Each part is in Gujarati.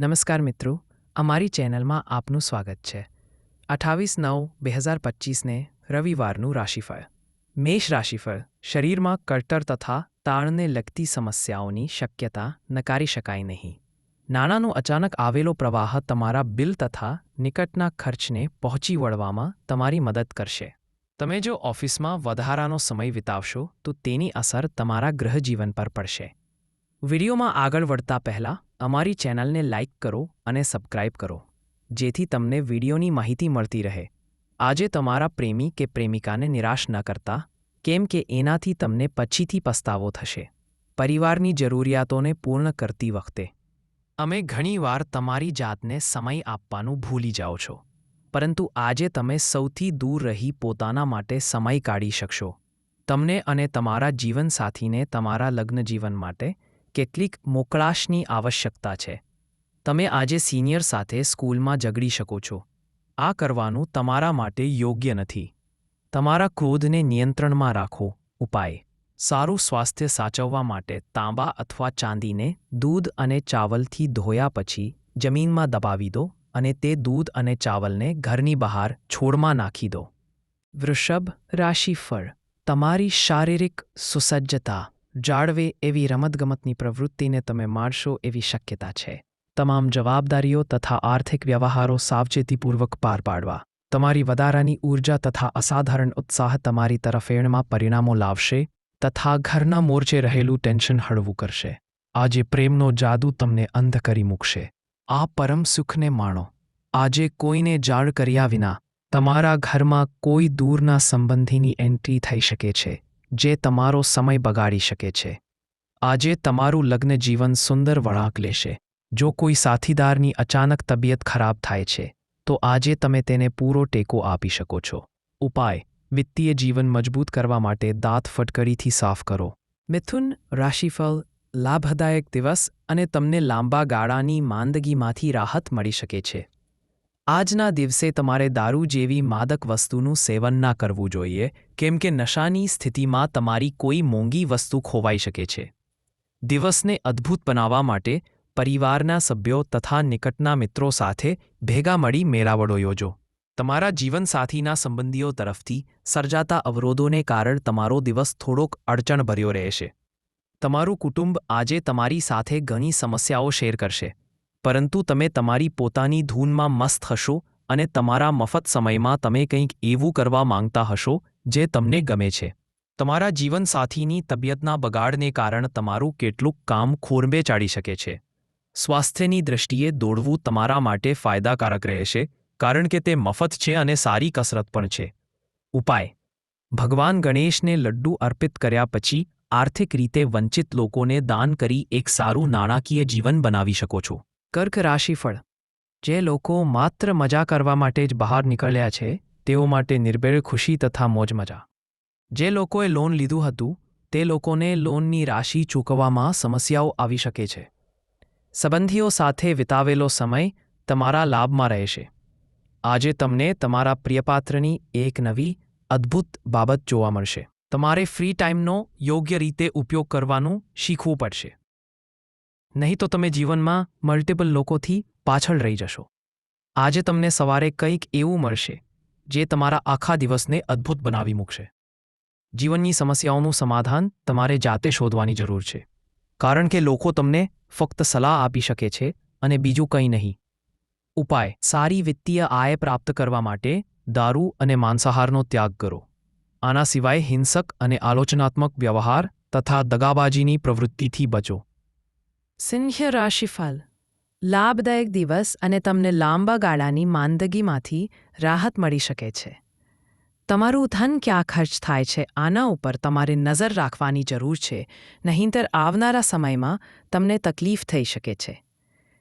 નમસ્કાર મિત્રો, અમારી ચેનલમાં આપનું સ્વાગત છે. અઠાવીસ નવ બે હજાર પચીસને રવિવારનું રાશિફળ. મેષ રાશિફળ, શરીરમાં કળતર તથા તાળને લગતી સમસ્યાઓની શક્યતા નકારી શકાય નહીં. નાણાંનો અચાનક આવેલો પ્રવાહ તમારા બિલ તથા નિકટના ખર્ચને પહોંચી વળવામાં તમારી મદદ કરશે. તમે જો ઓફિસમાં વધારાનો સમય વિતાવશો, તો તેની અસર તમારા ગ્રહજીવન પર પડશે. વિડીયોમાં આગળ વધતા પહેલાં અમારી ચેનલને લાઇક કરો અને સબસ્ક્રાઇબ કરો, જેથી તમને વિડીયોની માહિતી મળતી રહે. આજે તમારા પ્રેમી કે પ્રેમિકાને નિરાશ ન કરતા, કેમ કે એનાથી તમને પછીથી પસ્તાવો થશે. પરિવારની જરૂરિયાતોને પૂર્ણ કરતી વખતે, અમે ઘણીવાર તમારી જાતને સમય આપવાનું ભૂલી જાઓ છો, પરંતુ આજે તમે સૌથી દૂર રહી પોતાના માટે સમય કાઢી શકશો. તમને અને તમારા જીવનસાથીને તમારા લગ્નજીવન માટે કેટલીક મોકળાશની આવશ્યકતા છે. તમે આજે સિનિયર સાથે સ્કૂલમાં ઝઘડી શકો છો. આ કરવાનું તમારા માટે યોગ્ય નથી. તમારા ક્રોધને નિયંત્રણમાં રાખો. ઉપાય. સારું સ્વાસ્થ્ય સાચવવા માટે તાંબા અથવા ચાંદીને દૂધ અને ચાવલથી ધોયા પછી જમીનમાં દબાવી દો અને તે દૂધ અને ચાવલને ઘરની બહાર છોડમાં નાખી દો. વૃષભ રાશિફળ. તમારી શારીરિક સુસજ્જતા. જાળવે એવી રમતગમતની પ્રવૃત્તિને તમે માણશો એવી શક્યતા છે. તમામ જવાબદારીઓ તથા આર્થિક વ્યવહારો સાવચેતીપૂર્વક પાર પાડવા. તમારી વધારાની ઊર્જા તથા અસાધારણ ઉત્સાહ તમારી તરફેણમાં પરિણામો લાવશે તથા ઘરના મોરચે રહેલું ટેન્શન હળવું કરશે. આજે પ્રેમનો જાદુ તમને અંધ કરી મૂકશે. આ પરમ સુખને માણો. આજે કોઈને જાળ કર્યા વિના તમારા ઘરમાં કોઈ દૂરના સંબંધીની એન્ટ્રી થઈ શકે છે. જે તમારો સમય બગાડી શકે છે. આજે તમારું લગ્ન જીવન સુંદર વળાંક લેશે. જો કોઈ સાથીદારની અચાનક તબિયત ખરાબ થાય છે, તો આજે તમે તેને પૂરો ટેકો આપી શકો છો. ઉપાય, વિત્તીય જીવન મજબૂત કરવા માટે દાંત ફટકડીથી સાફ કરો. મિથુન, રાશિફળ, લાભદાયક દિવસ અને તમને લાંબા ગાળાની માંદગીમાંથી રાહત મળી શકે છે. આજના દિવસે તમારે દારૂ જેવી માદક વસ્તુનું સેવન ના કરવું જોઈએ, કેમ કે નશાની સ્થિતિમાં તમારી કોઈ મોંઘી વસ્તુ ખોવાઈ શકે છે. દિવસને અદ્ભુત બનાવવા માટે પરિવારના સભ્યો તથા નિકટના મિત્રો સાથે ભેગા મળી મેળાવડો યોજો. તમારા જીવનસાથીના સંબંધીઓ તરફથી સર્જાતા અવરોધોને કારણે તમારો દિવસ થોડોક અડચણભર્યો રહેશે. તમારું કુટુંબ આજે તમારી સાથે ઘણી સમસ્યાઓ શેર કરશે. પરંતુ તમે તમારી પોતાની ધૂનમાં મસ્ત હશો અને તમારા મફત સમયમાં તમે કંઈક એવું કરવા માંગતા હશો જે તમને ગમે છે. તમારા જીવનસાથીની તબિયતના બગાડને કારણે તમારું કેટલુંક કામ ખોરબે ચાડી શકે છે. સ્વાસ્થ્યની દૃષ્ટિએ દોડવું તમારા માટે ફાયદાકારક રહેશે, કારણ કે તે મફત છે અને સારી કસરત પણ છે. ઉપાય. ભગવાન ગણેશને લડ્ડુ અર્પિત કર્યા પછી આર્થિક રીતે વંચિત લોકોને દાન કરી એક સારું નાણાકીય જીવન બનાવી શકો છો. કર્ક રાશિફળ, જે લોકો માત્ર મજા કરવા માટે જ બહાર નીકળ્યા છે, તેઓ માટે નિર્ભેળ ખુશી તથા મોજ મજા. જે લોકોએ લોન લીધું હતું, તે લોકોને લોનની રાશિ ચૂકવવામાં સમસ્યાઓ આવી શકે છે. સંબંધીઓ સાથે વિતાવેલો સમય તમારા લાભમાં રહેશે. આજે તમને તમારા પ્રિયપાત્રની એક નવી, અદ્ભુત બાબત જોવા મળશે. તમારે ફ્રી ટાઈમનો યોગ્ય રીતે ઉપયોગ કરવાનું શીખવું પડશે. નહીં તો તમે જીવનમાં મલ્ટિપલ લોકોથી પાછળ રહી જશો. આજે તમને સવારે કંઈક એવું મળશે, જે તમારા આખા દિવસને અદ્ભુત બનાવી મૂકશે. જીવનની સમસ્યાઓનું સમાધાન તમારે જાતે શોધવાની જરૂર છે. કારણ કે લોકો તમને ફક્ત સલાહ આપી શકે છે અને બીજું કંઈ નહીં. ઉપાય, સારી વિત્તીય આય પ્રાપ્ત કરવા માટે દારૂ અને માંસાહારનો ત્યાગ કરો. આના સિવાય હિંસક અને આલોચનાત્મક વ્યવહાર તથા દગાબાજીની પ્રવૃત્તિથી બચો. સિંહ રાશિફળ. લાભદાયક દિવસ અને તમને લાંબા ગાળાની માંદગીમાંથી રાહત મળી શકે છે. તમારું ધન ક્યાં ખર્ચ થાય છે આના ઉપર તમારે નજર રાખવાની જરૂર છે, નહીંતર આવનારા સમયમાં તમને તકલીફ થઈ શકે છે.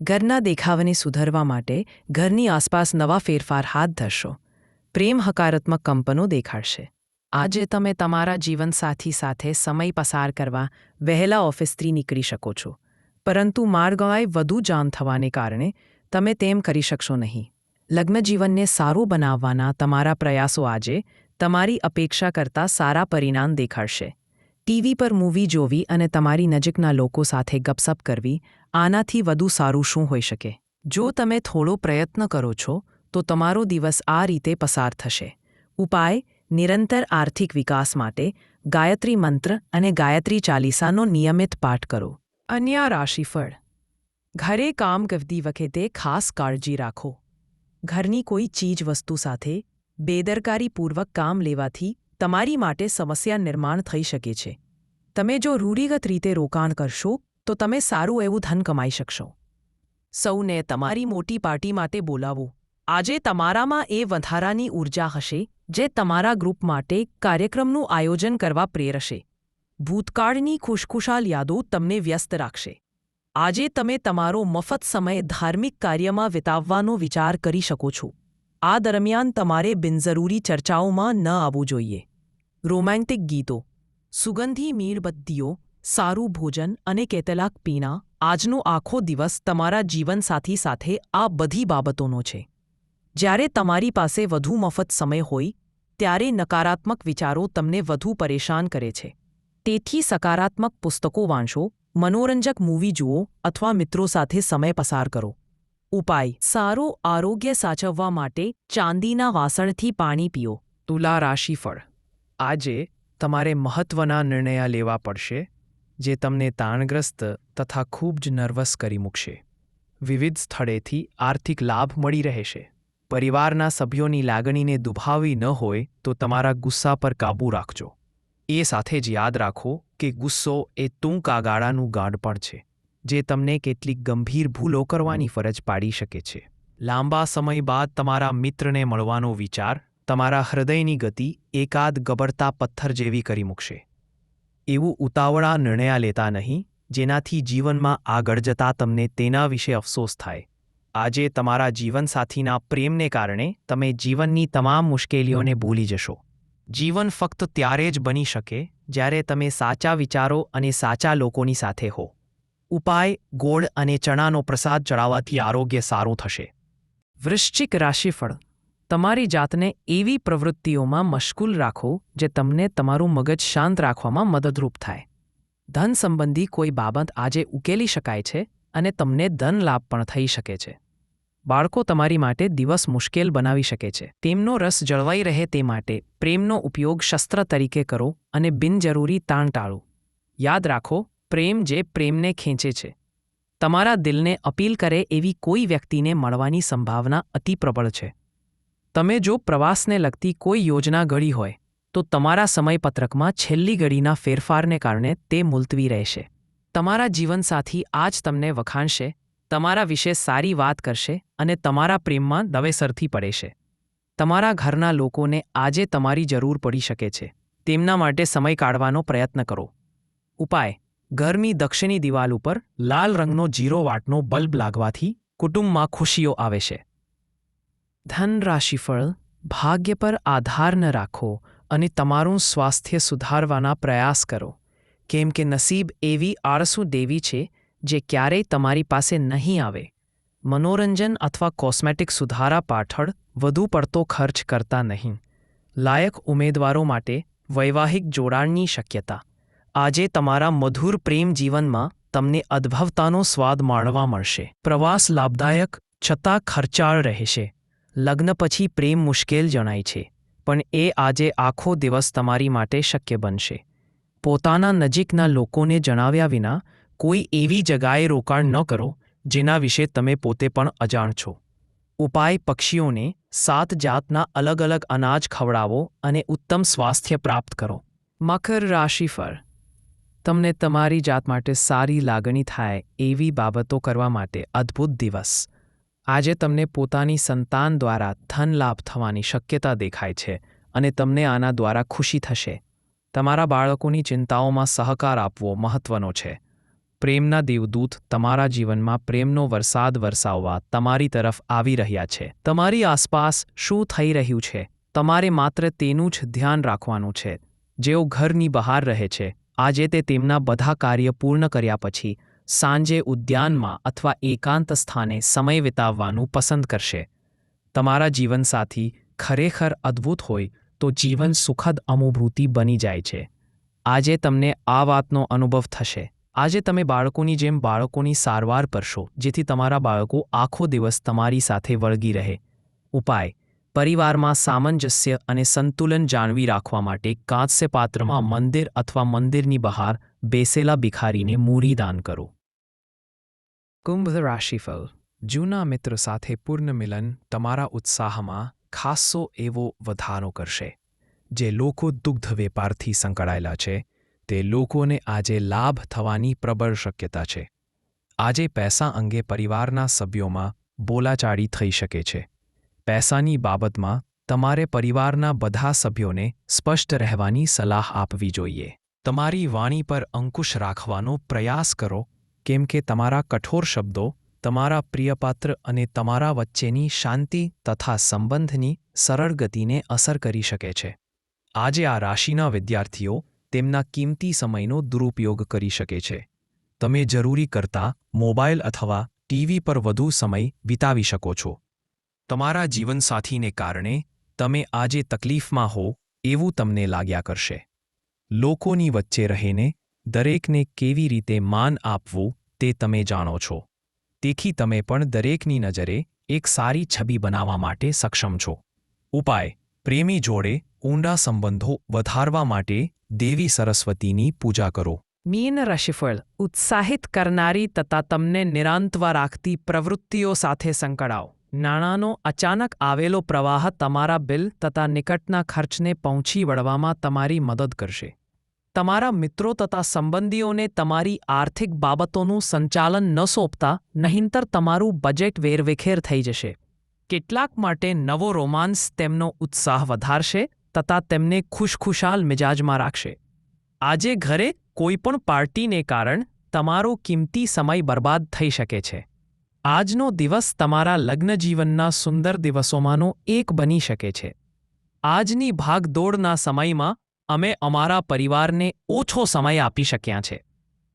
ઘરના દેખાવને સુધારવા માટે ઘરની આસપાસ નવા ફેરફાર હાથ ધરશો. પ્રેમ હકારાત્મક કંપનો દેખાડશે. આજે તમે તમારા જીવનસાથી સાથે સમય પસાર કરવા વહેલા ઓફિસથી નીકળી શકો છો. પરંતુ માર્ગવાય વધુ જાન થવાને કારણે તમે તેમ કરી શકશો નહીં. લગ્નજીવનને સારું બનાવવાના તમારા પ્રયાસો આજે તમારી અપેક્ષા કરતાં સારા પરિણામ દેખાડશે. ટીવી પર મૂવી જોવી અને તમારી નજીકના લોકો સાથે ગપસપ કરવી આનાથી વધુ સારું શું હોઈ શકે? જો તમે થોડો પ્રયત્ન કરો છો, તો તમારો દિવસ આ રીતે પસાર થશે. ઉપાય, નિરંતર આર્થિક વિકાસ માટે ગાયત્રી મંત્ર અને ગાયત્રી ચાલીસાનો નિયમિત પાઠ કરો. અન્ય રાશિફળ ઘરે કામ કરતી વખતે ખાસ કાળજી રાખો. ઘરની કોઈ ચીજ વસ્તુ સાથે બેદરકારીપૂર્વક કામ લેવાથી તમારી માટે સમસ્યા નિર્માણ થઈ શકે છે. તમે જો રૂઢિગત રીતે રોકાણ કરશો, તો તમે સારું એવું ધન કમાઈ શકશો. સૌને તમારી મોટી પાર્ટી માટે બોલાવો. આજે તમારામાં એ વધારાની ઊર્જા હશે, જે તમારા ગ્રુપ માટે કાર્યક્રમનું આયોજન કરવા પ્રેરશે. ભૂતકાળની ખુશખુશાલ યાદો તમને વ્યસ્ત રાખશે. આજે તમે તમારો મફત સમય ધાર્મિક કાર્યમાં વિતાવવાનો વિચાર કરી શકો છો. આ દરમિયાન તમારે બિનજરૂરી ચર્ચાઓમાં ન આવવું જોઈએ. રોમેન્ટિક ગીતો, સુગંધી મીણબત્તીઓ સારું ભોજન અને કેટલાક પીણા, આજનો આખો દિવસ તમારા જીવનસાથી સાથે આ બધી બાબતોનો છે. જ્યારે તમારી પાસે વધુ મફત સમય હોય, ત્યારે નકારાત્મક વિચારો તમને વધુ પરેશાન કરે છે. તેથી સકારાત્મક પુસ્તકો વાંચો, મનોરંજક મૂવી જુઓ અથવા મિત્રો સાથે સમય પસાર કરો. ઉપાય, સારો આરોગ્ય સાચવવા માટે ચાંદીના વાસણથી પાણી પીઓ. તુલા રાશિફળ. આજે તમારે મહત્વના નિર્ણય લેવા પડશે, જે તમને તાણગ્રસ્ત તથા ખૂબ જ નર્વસ કરી મૂકશે. વિવિધ સ્થળેથી આર્થિક લાભ મળી રહેશે. પરિવારના સભ્યોની લાગણીને દુભાવી ન હોય તો તમારા ગુસ્સા પર કાબૂ રાખજો. એ સાથે જ યાદ રાખો કે ગુસ્સો એ ટૂંકા ગાળાનું ગાઢપણ છે, જે તમને કેટલીક ગંભીર ભૂલો કરવાની ફરજ પાડી શકે છે. લાંબા સમય બાદ તમારા મિત્રને મળવાનો વિચાર, તમારા હૃદયની ગતિ એકાદ ગબડતા પથ્થર જેવી કરી મૂકશે. એવું ઉતાવળા નિર્ણય લેતા નહીં, જેનાથી જીવનમાં આગળ જતા તમને તેના વિશે અફસોસ થાય. આજે તમારા જીવનસાથીના પ્રેમને કારણે તમે જીવનની તમામ મુશ્કેલીઓને ભૂલી જશો. જીવન ફક્ત ત્યારે જ બની શકે જ્યારે તમે સાચા વિચારો અને સાચા લોકોની સાથે હો. ઉપાય, ગોળ અને ચણાનો પ્રસાદ ચડાવવાથી આરોગ્ય સારું થશે. વૃશ્ચિક રાશિફળ. તમારી જાતને એવી પ્રવૃત્તિઓમાં મશગુલ રાખો જે તમને તમારું મગજ શાંત રાખવામાં મદદરૂપ થાય. ધન સંબંધી કોઈ બાબત આજે ઉકેલી શકાય છે અને તમને ધન લાભ પણ થઈ શકે છે. બાળકો તમારી માટે દિવસ મુશ્કેલ બનાવી શકે છે. તેમનો રસ જળવાઈ રહે તે માટે પ્રેમનો ઉપયોગ શસ્ત્ર તરીકે કરો અને બિનજરૂરી તાણ ટાળો. યાદ રાખો, પ્રેમ જે પ્રેમને ખેંચે છે. તમારા દિલને અપીલ કરે એવી કોઈ વ્યક્તિને મળવાની સંભાવના અતિ પ્રબળ છે. તમે જો પ્રવાસને લગતી કોઈ યોજના ઘડી હોય, તો તમારા સમયપત્રકમાં છેલ્લી ઘડીના ફેરફારને કારણે તે મુલતવી રહેશે. તમારા જીવનસાથી આજ તમને વખાણશે તમારા વિશે સારી વાત કરશે અને તમારા પ્રેમમાં દવેસરથી પડે છે. તમારા ઘરના લોકોને આજે તમારી જરૂર પડી શકે છે. તેમના માટે સમય કાઢવાનો પ્રયત્ન કરો. ઉપાય. ઘરની દક્ષિણી દિવાલ ઉપર લાલ રંગનો જીરો વાટનો બલ્બ લાગવાથી કુટુંબમાં ખુશીઓ આવે છે. ધન રાશિફળ ભાગ્ય પર આધાર ન રાખો અને તમારું સ્વાસ્થ્ય સુધારવાના પ્રયાસ કરો. કેમ કે નસીબ એવી આળસુ દેવી છે જે ક્યારેય તમારી પાસે નહીં આવે. મનોરંજન અથવા કોસ્મેટિક સુધારા પાછળ વધુ પડતો ખર્ચ કરતા નહીં. લાયક ઉમેદવારો માટે વૈવાહિક જોડાણની શક્યતા. આજે તમારા મધુર પ્રેમ જીવનમાં તમને અદ્ભવતાનો સ્વાદ માણવા મળશે. પ્રવાસ લાભદાયક, છતાં ખર્ચાળ રહેશે. લગ્ન પછી પ્રેમ મુશ્કેલ જણાય છે, પણ એ આજે આખો દિવસ તમારી માટે શક્ય બનશે. પોતાના નજીકના લોકોને જણાવ્યા વિના કોઈ એવી જગાએ રોકાણ ન કરો, જેના વિશે તમે પોતે પણ અજાણ છો. ઉપાય પક્ષીઓને સાત જાતના અલગ અલગ અનાજ ખવડાવો અને ઉત્તમ સ્વાસ્થ્ય પ્રાપ્ત કરો. મકર રાશિફળ તમને તમારી જાત માટે સારી લાગણી થાય એવી બાબતો કરવા માટે અદ્ભુત દિવસ. આજે તમને પોતાની સંતાન દ્વારા ધન લાભ થવાની શક્યતા દેખાય છે અને તમને આના દ્વારા ખુશી થશે. તમારા બાળકોની ચિંતાઓમાં સહકાર આપવો મહત્વનો છે. પ્રેમના દેવદૂત તમારા જીવનમાં પ્રેમનો વરસાદ વરસાવવા તમારી તરફ આવી રહ્યા છે. તમારી આસપાસ શું થઈ રહ્યું છે? તમારે માત્ર તેનું જ ધ્યાન રાખવાનું છે. જેઓ ઘરની બહાર રહે છે, આજે તે તેમના બધા કાર્ય પૂર્ણ કર્યા પછી સાંજે ઉદ્યાનમાં અથવા એકાંત સ્થાને સમય વિતાવવાનું પસંદ કરશે. તમારા જીવનસાથી ખરેખર અદ્ભુત હોય તો જીવન સુખદ અનુભૂતિ બની જાય છે. આજે તમને આ વાતનો અનુભવ થશે. આજે તમે બાળકોની જેમ બાળકોની સારવાર કરશો, જેથી તમારા બાળકો આખો દિવસ તમારી સાથે વળગી રહે. ઉપાય, પરિવારમાં સામંજસ્ય અને સંતુલન જાળવી રાખવા માટે કાંસ્ય પાત્રમાં મંદિર અથવા મંદિરની બહાર બેસેલા ભિખારીને મૂડી દાન કરો. કુંભ રાશિફળ, જૂના મિત્ર સાથે પૂર્ણ મિલન તમારા ઉત્સાહમાં ખાસ્સો એવો વધારો કરશે, જે લોકો દુગ્ધ વેપારથી સંકળાયેલા છે. તે લોકોને આજે લાભ થવાની પ્રબળ શક્યતા છે. આજે પૈસા અંગે પરિવારના સભ્યોમાં બોલાચાળી થઈ શકે છે. પૈસાની બાબતમાં તમારે પરિવારના બધા સભ્યોને સ્પષ્ટ રહેવાની સલાહ આપવી જોઈએ. તમારી વાણી પર અંકુશ રાખવાનો પ્રયાસ કરો, કેમ કે તમારા કઠોર શબ્દો, તમારા પ્રિયપાત્ર અને તમારા વચ્ચેની શાંતિ તથા સંબંધની સરળ ગતિને અસર કરી શકે છે. આજે આ રાશિના વિદ્યાર્થીઓ તેમના કિંમતી સમયનો દુરુપયોગ કરી શકે છે. તમે જરૂરી કરતાં મોબાઈલ અથવા ટીવી પર વધુ સમય વિતાવી શકો છો. તમારા જીવનસાથીને કારણે તમે આજે તકલીફમાં હો એવું તમને લાગ્યા કરશે. લોકોની વચ્ચે રહીને દરેકને કેવી રીતે માન આપવું તે તમે જાણો છો. તેથી તમે પણ દરેકની નજરે એક સારી છબી બનાવવા માટે સક્ષમ છો. ઉપાય, પ્રેમી જોડે ઊંડા સંબંધો વધારવા માટે દેવી સરસ્વતીની પૂજા કરો. મીન રાશિફળ ઉત્સાહિત કરનારી તથા તમને નિરાંતવા રાખતી પ્રવૃત્તિઓ સાથે સંકળાઓ. નાણાંનો અચાનક આવેલો પ્રવાહ તમારા બિલ તથા નિકટના ખર્ચને પહોંચી વળવામાં તમારી મદદ કરશે. તમારા મિત્રો તથા સંબંધીઓને તમારી આર્થિક બાબતોનું સંચાલન ન સોંપતા નહીંતર તમારું બજેટ વેરવિખેર થઈ જશે. કેટલાક માટે નવો રોમાન્સ તેમનો ઉત્સાહ વધારશે તથા તેમને ખુશખુશાલ મિજાજમાં રાખશે. આજે ઘરે કોઈપણ પાર્ટીને કારણ તમારો કિંમતી સમય બરબાદ થઈ શકે છે. આજનો દિવસ તમારા લગ્નજીવનના સુંદર દિવસોમાંનો એક બની શકે છે. આજની ભાગદોડના સમયમાં અમે અમારા પરિવારને ઓછો સમય આપી શક્યા છે.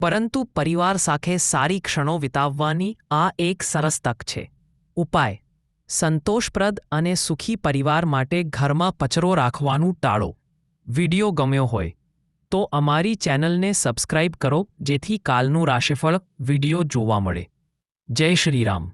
પરંતુ પરિવાર સાથે સારી ક્ષણો વિતાવવાની આ એક સરસ તક છે. ઉપાય. સંતોષપ્રદ અને સુખી પરિવાર માટે ઘરમાં પચરો રાખવાનું ટાળો. વિડિયો ગમ્યો હોય તો અમારી ચેનલને સબસ્ક્રાઇબ કરો, જેથી કાલનું રાશિફળ વિડિયો જોવા મળે. જય શ્રી રામ